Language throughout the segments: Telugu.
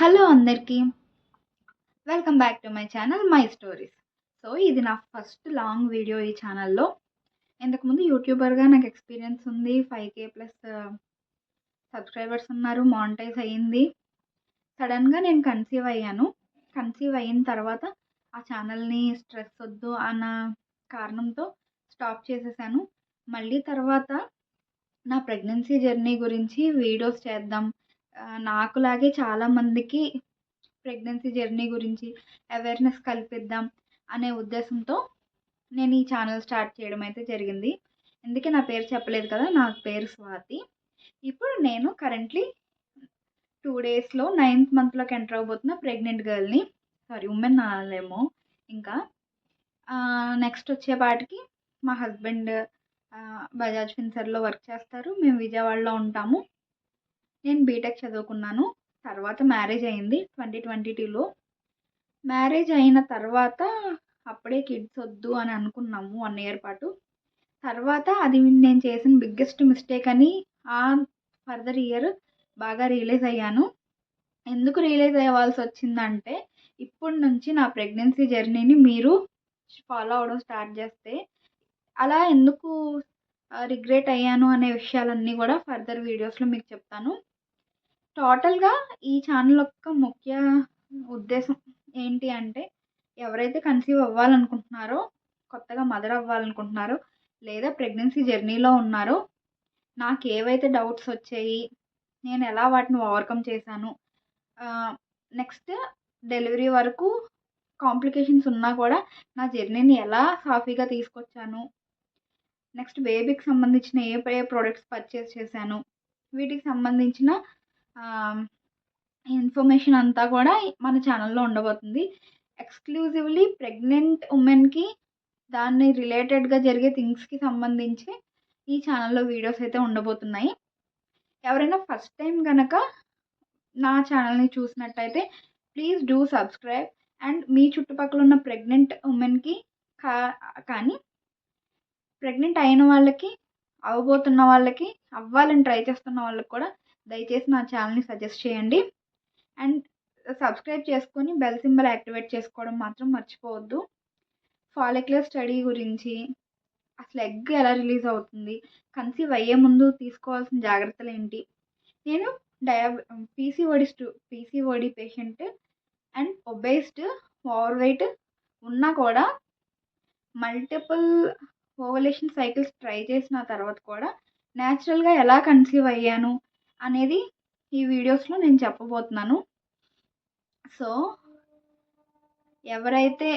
హలో అందరికీ. Welcome back to my channel my stories so ఇది నా ఫస్ట్ లాంగ్ వీడియో ఈ ఛానల్లో ఇంతకుముందు యూట్యూబర్గా నాకు ఎక్స్పీరియన్స్ ఉంది. ఫైవ్ కే ప్లస్ సబ్స్క్రైబర్స్ ఉన్నారు మానిటైజ్ అయ్యింది. సడన్గా నేను కన్సీవ్ అయ్యాను. కన్సీవ్ అయిన తర్వాత ఆ ఛానల్ని స్ట్రెస్ వద్దు అన్న కారణంతో స్టాప్ చేసేసాను. మళ్ళీ తర్వాత నా ప్రెగ్నెన్సీ జర్నీ గురించి వీడియోస్ చేద్దాం నాకులాగే చాలామందికి ప్రెగ్నెన్సీ జర్నీ గురించి అవేర్నెస్ కల్పిద్దాం అనే ఉద్దేశంతో నేను ఈ ఛానల్ స్టార్ట్ చేయడం అయితే జరిగింది. అందుకే నా పేరు చెప్పలేదు కదా? నా పేరు స్వాతి. ఇప్పుడు నేను కరెంట్లీ టూ డేస్లో నైన్త్ మంత్లోకి ఎంటర్ అవబోతున్న ప్రెగ్నెంట్ గర్ల్ని సారీ ఉమెన్ అనాలేమో ఇంకా నెక్స్ట్ వచ్చేపాటికి మా హస్బెండ్ బజాజ్ ఫిన్సర్లో వర్క్ చేస్తారు. మేము విజయవాడలో ఉంటాము. నేను బీటెక్ చదువుకున్నాను. తర్వాత మ్యారేజ్ అయింది ట్వంటీ ట్వంటీ టూలో మ్యారేజ్ అయిన తర్వాత అప్పుడే కిడ్స్ వద్దు అని అనుకున్నాము వన్ ఇయర్ పాటు. తర్వాత అది నేను చేసిన బిగ్గెస్ట్ మిస్టేక్ అని ఆ ఫర్దర్ ఇయర్ బాగా రియలైజ్ అయ్యాను. ఎందుకు రియలైజ్ అవ్వాల్సి వచ్చిందంటే ఇప్పటి నుంచి నా ప్రెగ్నెన్సీ జర్నీని మీరు ఫాలో అవడం స్టార్ట్ చేస్తే అలా ఎందుకు రిగ్రెట్ అయ్యాను అనే విషయాలన్నీ కూడా ఫర్దర్ వీడియోస్లో మీకు చెప్తాను. టోటల్గా ఈ ఛానల్ యొక్క ముఖ్య ఉద్దేశం ఏంటి అంటే ఎవరైతే కన్సీవ్ అవ్వాలనుకుంటున్నారో కొత్తగా మదర్ అవ్వాలనుకుంటున్నారో లేదా ప్రెగ్నెన్సీ జర్నీలో ఉన్నారో నాకు ఏవైతే డౌట్స్ వచ్చాయి నేను ఎలా వాటిని ఓవర్కమ్ చేశాను నెక్స్ట్ డెలివరీ వరకు కాంప్లికేషన్స్ ఉన్నా కూడా నా జర్నీని ఎలా సాఫీగా తీసుకొచ్చాను నెక్స్ట్ బేబీకి సంబంధించిన ఏ ఏ ప్రోడక్ట్స్ పర్చేస్ చేశాను వీటికి సంబంధించిన ఇన్ఫర్మేషన్ అంతా కూడా మన ఛానల్లో ఉండబోతుంది. ఎక్స్క్లూజివ్లీ ప్రెగ్నెంట్ ఉమెన్కి దాన్ని రిలేటెడ్గా జరిగే థింగ్స్కి సంబంధించి ఈ ఛానల్లో వీడియోస్ అయితే ఉండబోతున్నాయి. ఎవరైనా ఫస్ట్ టైం కనుక నా ఛానల్ని చూసినట్టయితే ప్లీజ్ డూ సబ్స్క్రైబ్. అండ్ మీ చుట్టుపక్కల ఉన్న ప్రెగ్నెంట్ ఉమెన్కి కా కానీ ప్రెగ్నెంట్ అయిన వాళ్ళకి అవ్వబోతున్న వాళ్ళకి అవ్వాలని ట్రై చేస్తున్న వాళ్ళకి కూడా దయచేసి నా ఛానల్ని సజెస్ట్ చేయండి. అండ్ సబ్స్క్రైబ్ చేసుకొని బెల్ సింబల్ యాక్టివేట్ చేసుకోవడం మాత్రం మర్చిపోవద్దు. ఫాలిక్యులర్ స్టడీ గురించి అసలు ఎగ్ ఎలా రిలీజ్ అవుతుంది? కన్సీవ్ అయ్యే ముందు తీసుకోవాల్సిన జాగ్రత్తలు ఏంటి? నేను డయా PCOD స్టూ PCOD patient and obese over weight ఉన్నా కూడా మల్టిపుల్ ఓవలేషన్ సైకిల్స్ ట్రై చేసిన తర్వాత కూడా న్యాచురల్గా ఎలా కన్సీవ్ అయ్యాను? అనేది ఈ వీడియోస్లో నేను చెప్పబోతున్నాను. సో ఎవరైతే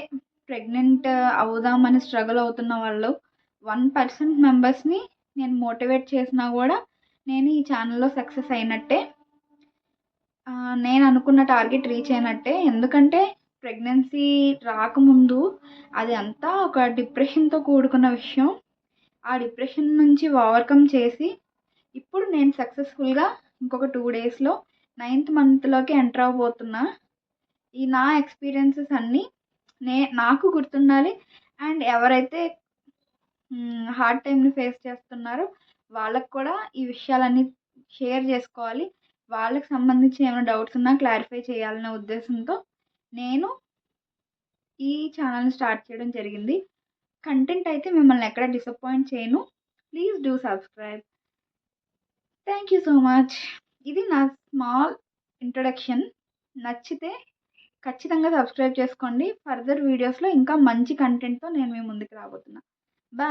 ప్రెగ్నెంట్ అవుదామని స్ట్రగుల్ అవుతున్న వాళ్ళు వన్ పర్సెంట్ మెంబర్స్ని నేను మోటివేట్ చేసినా కూడా నేను ఈ ఛానల్లో సక్సెస్ అయినట్టే. నేను అనుకున్న టార్గెట్ రీచ్ అయినట్టే. ఎందుకంటే ప్రెగ్నెన్సీ రాకముందు అది అంతా ఒక డిప్రెషన్తో కూడుకున్న విషయం. ఆ డిప్రెషన్ నుంచి ఓవర్కమ్ చేసి ఇప్పుడు నేను సక్సెస్ఫుల్గా ఇంకొక టూ డేస్లో నైన్త్ మంత్లోకి ఎంటర్ అవ్వబోతున్నా ఈ నా ఎక్స్పీరియన్సెస్ అన్నీ నే నాకు గుర్తుండాలి. అండ్ ఎవరైతే హార్డ్ టైంని ఫేస్ చేస్తున్నారో వాళ్ళకు కూడా ఈ విషయాలన్నీ షేర్ చేసుకోవాలి. వాళ్ళకి సంబంధించి ఏమైనా డౌట్స్ ఉన్నా క్లారిఫై చేయాలనే ఉద్దేశంతో నేను ఈ ఛానల్ని స్టార్ట్ చేయడం జరిగింది. కంటెంట్ అయితే మిమ్మల్ని ఎక్కడ డిసప్పాయింట్ చేయను. Please do subscribe thank you so much ఇది నా స్మాల్ ఇంట్రడక్షన్ నచ్చితే ఖచ్చితంగా సబ్స్క్రైబ్ చేసుకోండి. ఫర్దర్ వీడియోస్లో ఇంకా మంచి కంటెంట్తో నేను మీ ముందుకు రాబోతున్నా.